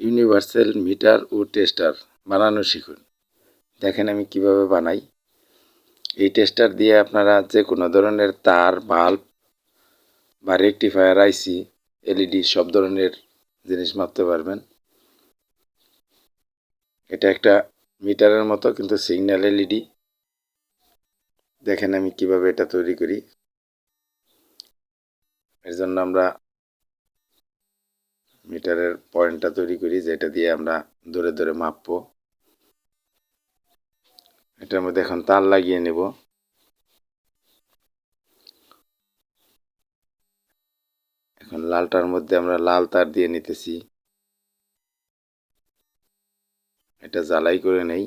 Universal metre ও tester বানানো শিখুন। দেখেন আমি কীভাবে বানাই। এই টেস্টার দিয়ে আপনারা যে কোনো ধরনের তার, বাল্ব বা রেকটিফায়ার আইসি এলইডি সব ধরনের জিনিস মাপতে পারবেন। এটা একটা মিটারের মতো, কিন্তু সিগন্যাল এলইডি দেখেন আমি কীভাবে এটা তৈরি করি। এর জন্য আমরা মিটারের পয়েন্টটা তৈরি করি যেটা দিয়ে আমরা ধরে ধরে মাপবো। এটার মধ্যে এখন তার লাগিয়ে নেব। এখন লালটার মধ্যে আমরা লাল তার দিয়ে নিতেছি। এটা জ্বালাই করে নেই।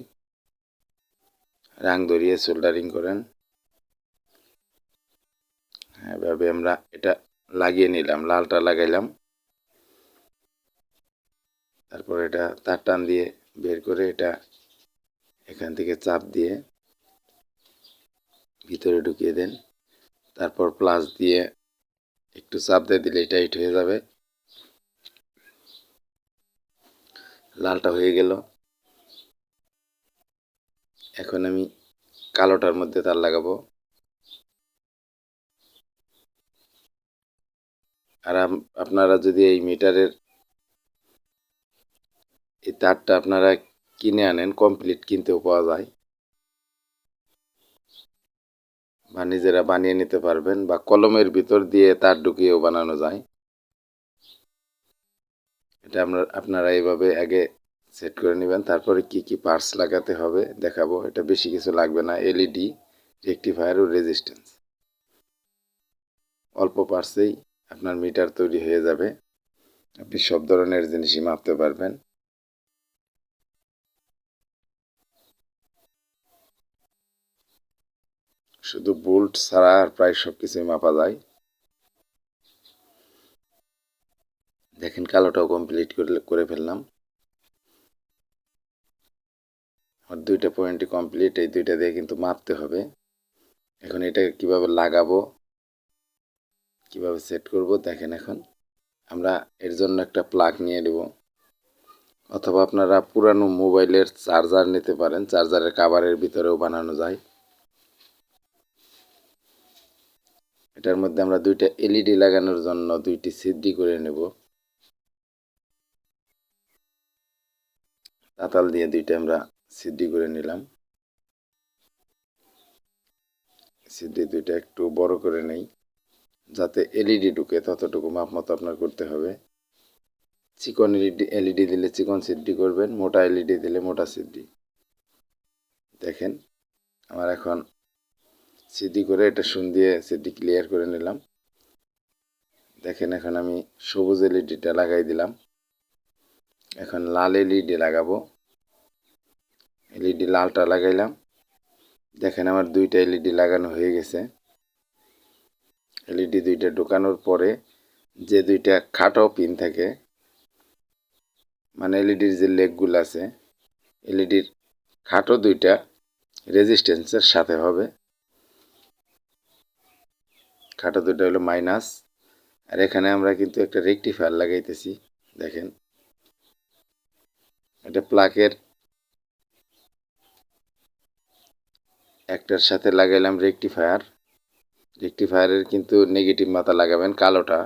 রাং ধরিয়ে সোল্ডারিং করেন। এভাবে আমরা এটা লাগিয়ে নিলাম, লালটা লাগাইলাম। তারপর এটা তার টান দিয়ে বের করে এটা এখান থেকে চাপ দিয়ে ভিতরে ঢুকিয়ে দেন। তারপর প্লাস দিয়ে একটু চাপ দিয়ে দিলে এটা হিট হয়ে যাবে। লালটা হয়ে গেল। এখন আমি কালোটার মধ্যে তার লাগাবো। আর আপনারা যদি এই মিটারের এই তারটা আপনারা কিনে আনেন কমপ্লিট কিনতেও পাওয়া যায়। বা নিজেরা বানিয়ে নিতে পারবেন বা কলমের ভিতর দিয়ে তার ঢুকিয়েও বানানো যায়। এটা আমরা আপনারা এইভাবে আগে সেট করে নেবেন, তারপরে কি কি পার্টস লাগাতে হবে দেখাবো। এটা বেশি কিছু লাগবে না এলইডি রেকটিফায়ার ও রেজিস্ট্যান্স অল্প পার্টসেই আপনার মিটার তৈরি হয়ে যাবে। আপনি সব ধরনের জিনিসই মাপতে পারবেন। শুধু বোল্ট ছাড়া আর প্রায় সব কিছুই মাপা যায়। দেখেন, কালোটাও কমপ্লিট করে ফেললাম। আর দুইটা পয়েন্টই কমপ্লিট এই দুইটা দিয়ে কিন্তু মাপতে হবে। এখন এটা কীভাবে লাগাবো, কীভাবে সেট করব, দেখেন এখন। আমরা এর জন্য একটা প্লাগ নিয়ে নেব। অথবা আপনারা পুরানো মোবাইলের চার্জার নিতে পারেন। চার্জারের কাভারের ভিতরেও বানানো যায়। এটার মধ্যে আমরা দুইটা এলইডি লাগানোর জন্য দুইটি সিদ্ধি করে নেব। তাতাল দিয়ে দুইটা আমরা সিদ্ধি করে নিলাম। সিদ্ধি দুইটা একটু বড় করে নেই, যাতে এলইডি ঢুকে ততটুকু মাপ মতো আপনার করতে হবে। চিকন এলইডি এলইডি দিলে চিকন সিদ্ধি করবেন, মোটা এলইডি দিলে মোটা সিদ্ধি দেখেন, আমার এখন সিডি করে এটা শুন দিয়ে সিডি ক্লিয়ার করে নিলাম। দেখেন এখন আমি সবুজ এলইডিটা লাগাই দিলাম। এখন লাল এলইডি লাগাবো। এলইডি লালটা লাগাইলাম। দেখেন আমার দুইটা এলইডি লাগানো হয়ে গেছে। এলইডি দুইটা ঢোকানোর পরে যে দুইটা খাটো পিন থাকে মানে এলইডির যে লেগগুলো আছে, এলইডির খাটো দুইটা রেজিস্ট্যান্সের সাথে হবে। খাটো দুটো হলো মাইনাস আর এখানে আমরা কিন্তু একটা রেকটিফায়ার লাগাইতেছি, দেখেন। এটা প্লাকের একটার সাথে লাগাইলাম রেকটিফায়ার রেকটিফায়ারের কিন্তু নেগেটিভ মাথা লাগাবেন কালোটা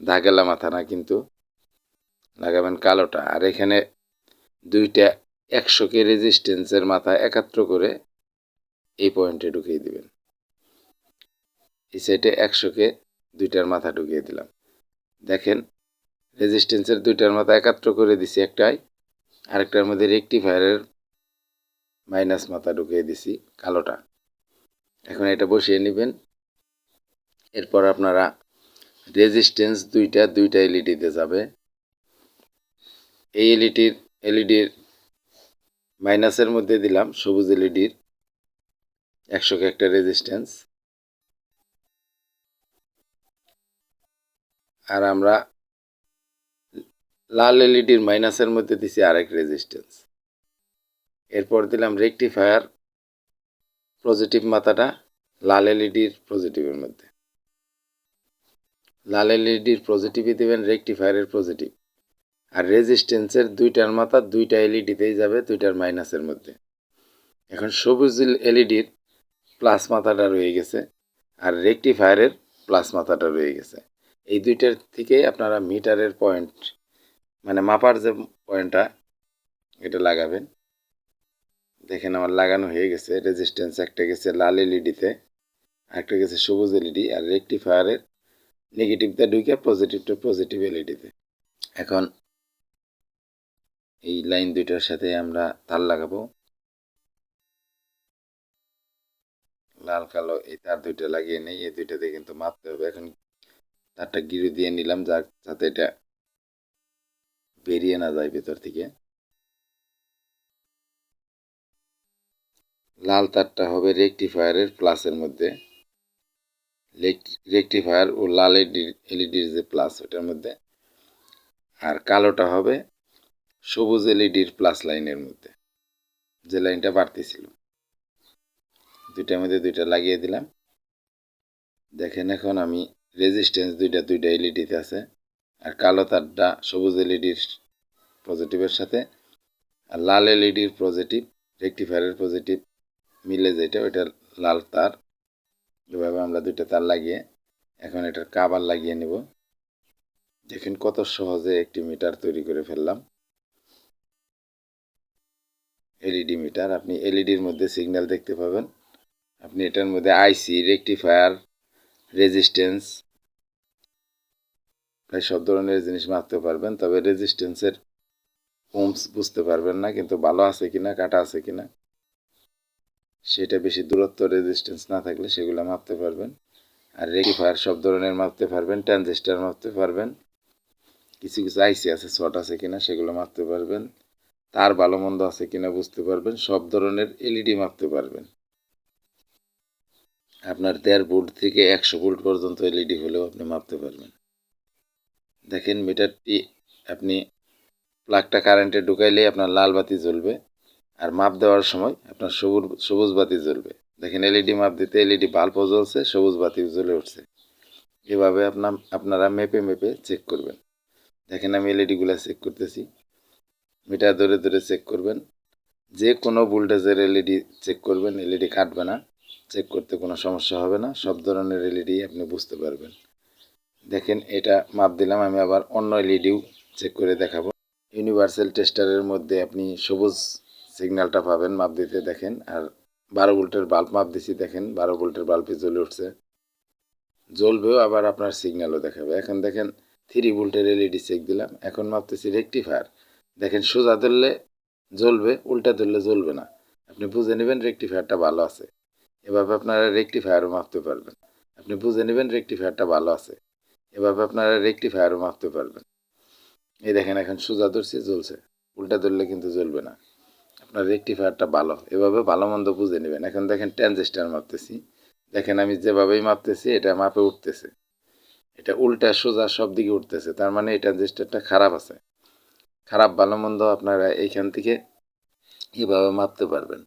দাগেলা মাথা না কিন্তু লাগাবেন কালোটা। আর এখানে দুইটা একশো কে রেজিস্ট্যান্সের মাথা একাত্র করে এই পয়েন্টে ঢুকিয়ে দিবেন। এই সাইডে একশোকে দুইটার মাথা ঢুকিয়ে দিলাম। দেখেন রেজিস্ট্যান্সের দুইটার মাথা একাত্র করে দিছি একটাই আরেকটার মধ্যে রেকটিফায়ারের মাইনাস মাথা ঢুকিয়ে দিছি কালোটা। এখন এটা বসিয়ে নেবেন। এরপর আপনারা রেজিস্ট্যান্স দুইটা দুইটা এলইডিতে যাবে। এই এলইডির এলইডির মাইনাসের মধ্যে দিলাম সবুজ এলইডির একশোকে একটা রেজিস্ট্যান্স আর আমরা লাল এলইডির মাইনাসের মধ্যে দিছি আরেক রেজিস্ট্যান্স এরপর দিলাম রেকটিফায়ার পজিটিভ মাথাটা লাল এলইডির পজিটিভের মধ্যে। লাল এলইডির পজিটিভই দেবেন রেকটিফায়ারের পজিটিভ আর রেজিস্ট্যান্সের দুইটার মাথা দুইটা এলইডিতেই যাবে, দুইটার মাইনাসের মধ্যে। এখন সবুজ এলইডির প্লাস মাথাটা রয়ে গেছে আর রেকটিফায়ারের প্লাস মাথাটা রয়ে গেছে। এই দুইটার থেকেই আপনারা মিটারের পয়েন্ট মানে মাপার যে পয়েন্টটা, এটা লাগাবেন। দেখেন আমার লাগানো হয়ে গেছে রেজিস্ট্যান্স একটা গেছে লাল এলইডিতে একটা গেছে সবুজ এলইডি আর রেকটিফায়ারের নেগেটিভটা ঢুকে পজিটিভটা পজিটিভ এলইডিতে এখন এই লাইন দুইটার সাথে আমরা তার লাগাবো। লাল, কালো, এই তার দুইটা লাগিয়ে নেই, এই দুইটাতে কিন্তু মাপতে হবে। এখন তারটা গিরু দিয়ে নিলাম যা যাতে এটা বেরিয়ে না যায় ভেতর থেকে। লাল তারটা হবে রেকটিফায়ারের প্লাসের মধ্যে। রেকটিফায়ার ও লাল এলইডির যে প্লাস ওটার মধ্যে। আর কালোটা হবে সবুজ এলইডির প্লাস লাইনের মধ্যে। যে লাইনটা বাড়তেছিল। দুইটার মধ্যে দুইটা লাগিয়ে দিলাম। দেখেন এখন আমি রেজিস্ট্যান্স দুইটা দুইটা এলইডিতে আছে। আর কালো তারটা সবুজ এলইডির পজিটিভের সাথে। আর লাল এলইডির পজিটিভ রেকটিফায়ারের পজিটিভ মিলে যেটা, ওইটা লাল তার। এভাবে আমরা দুইটা তার লাগিয়ে এখন এটার কাবার লাগিয়ে নেব। দেখেন কত সহজে একটি মিটার তৈরি করে ফেললাম। এলইডি মিটার আপনি এলইডির মধ্যে সিগন্যাল দেখতে পাবেন। আপনি এটার মধ্যে আইসি রেকটিফায়ার রেজিস্ট্যান্স প্রায় সব ধরনের জিনিস মারতে পারবেন, তবে রেজিস্ট্যান্সের হোমস বুঝতে পারবেন না কিন্তু ভালো আছে কিনা, কাটা আছে কিনা। সেটা বেশি দূরত্ব রেজিস্ট্যান্স না থাকলে সেগুলো মাপতে পারবেন। আর রেকটিফায়ার সব ধরনের মাপতে পারবেন ট্রানজিস্টার মাপতে পারবেন। কিছু কিছু আইসি আছে শর্ট আছে কিনা সেগুলো মাপতে পারবেন। তার ভালো মন্দ আছে কিনা বুঝতে পারবেন, সব ধরনের এলইডি মাপতে পারবেন। আপনার দেড় ভোল্ট থেকে একশো ভোল্ট পর্যন্ত এলইডি হলেও আপনি মাপতে পারবেন। দেখেন মিটারটি আপনি প্লাগটা কারেন্টে ঢুকাইলে আপনার লাল বাতি জ্বলবে আর মাপ দেওয়ার সময় আপনার সবুজ সবুজ বাতি জ্বলবে। দেখেন এলইডি মাপ দিতে এলইডি বাল্বও জ্বলছে, সবুজ বাতি জ্বলে উঠছে। এভাবে আপনার আপনারা মেপে মেপে চেক করবেন। দেখেন আমি এলইডিগুলো চেক করতেছি। মিটার ধরে ধরে চেক করবেন। যে কোনো ভোল্টেজের এলইডি চেক করবেন এলইডি কাটবে না। চেক করতে কোনো সমস্যা হবে না। সব ধরনের এলইডি আপনি বুঝতে পারবেন। দেখেন, এটা মাপ দিলাম, আমি আবার অন্য এলইডিও চেক করে দেখাবো। ইউনিভার্সাল টেস্টারের মধ্যে আপনি সবুজ সিগন্যালটা পাবেন, মাপ দিতে দেখেন, আর বারো ভোল্টের বাল্ব মাপ দিছি, দেখেন, বারো ভোল্টের বাল্বে জ্বলে উঠছে। জ্বলবেও আবার আপনার সিগন্যালও দেখাবে। এখন দেখেন থ্রি ভোল্টের এলইডি চেক দিলাম, এখন মাপতেছি রেকটিফায়ার দেখেন, সোজা ধরলে জ্বলবে, উল্টা ধরলে জ্বলবে না। আপনি বুঝে নেবেন রেকটিফায়ারটা ভালো আছে। এভাবে আপনারা রেকটিফায়ারও মাপতে পারবেন। আপনি বুঝে নেবেন রেকটিফায়ারটা ভালো আছে। এভাবে আপনারা রেকটিফায়ারও মাপতে পারবেন। এই দেখেন এখন সোজা ধরছে, জ্বলছে। উল্টা ধরলে কিন্তু জ্বলবে না। আপনার রেকটিফায়ারটা ভালো। এভাবে ভালো মন্দ বুঝে নেবেন। এখন দেখেন ট্রানজিস্টার মাপতেছি। দেখেন আমি যেভাবেই মাপতেছি, এটা মাপে উঠতেছে। এটা উল্টা সোজা সব দিকে উঠতেছে। তার মানে এই ট্রানজিস্টারটা খারাপ আছে। খারাপ, ভালো, মন্দ আপনারা এইখান থেকে এভাবে মাপতে পারবেন।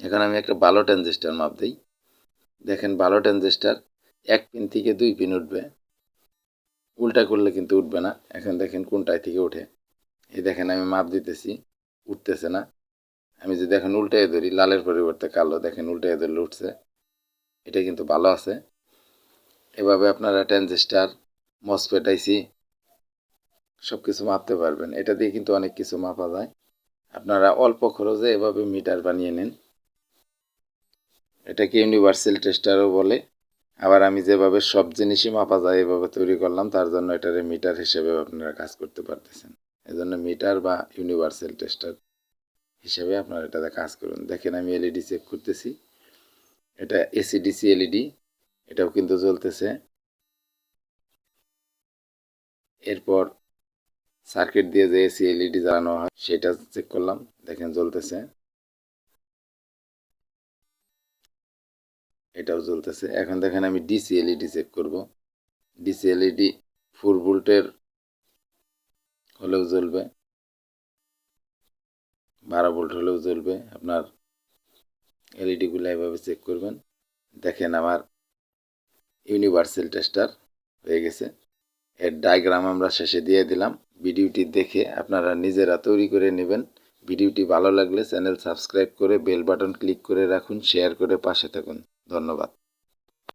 এখন আমি একটা ভালো ট্রানজিস্টার মাপ দিই। দেখেন ভালো ট্রানজিস্টার এক পিন থেকে দুই পিন উঠবে। উল্টা করলে কিন্তু উঠবে না। এখন দেখেন কোনটায় থেকে উঠে এই দেখেন আমি মাপ দিতেছি, উঠতেছে না। আমি যদি এখন উল্টায় ধরি, লালের পরিবর্তে কালো, দেখেন উল্টায় ধরলে উঠছে। এটা কিন্তু ভালো আছে। এভাবে আপনারা ট্রানজিস্টার মসপেট আইসি সব কিছু মাপতে পারবেন। এটা দিয়ে কিন্তু অনেক কিছু মাপা যায়। আপনারা অল্প খরচে এভাবে মিটার বানিয়ে নিন। এটাকে ইউনিভার্সাল টেস্টারও বলে। আবার আমি যেভাবে সব জিনিসই মাপা যায়, এভাবে তৈরি করলাম, তার জন্য এটারে মিটার হিসেবে আপনারা কাজ করতে পারতেছেন। এজন্য মিটার বা ইউনিভার্সাল টেস্টার হিসেবে আপনারা এটাতে কাজ করুন। দেখেন আমি এলইডি চেক করতেছি। এটা এসিডিসি এলইডি এটাও কিন্তু জ্বলতেছে। এরপর সার্কিট দিয়ে যে এসি এলইডি জ্বালানো হয়, সেটা চেক করলাম। দেখেন জ্বলতেছে। এটাও জ্বলতেছে। এখন দেখেন আমি ডিসি এলইডি চেক করব। ডিসি এলইডি ফোর ভোল্টের হলেও জ্বলবে। বারো ভোল্ট হলেও জ্বলবে। আপনার এলইডিগুলো এভাবে চেক করবেন। দেখেন আমার ইউনিভার্সাল টেস্টার হয়ে গেছে। এর ডায়াগ্রাম আমরা শেষে দিয়ে দিলাম। ভিডিওটি দেখে আপনারা নিজেরা তৈরি করে নেবেন। ভিডিওটি ভালো লাগলে চ্যানেল সাবস্ক্রাইব করে বেল বাটন ক্লিক করে রাখুন। শেয়ার করে পাশে থাকুন। ধন্যবাদ।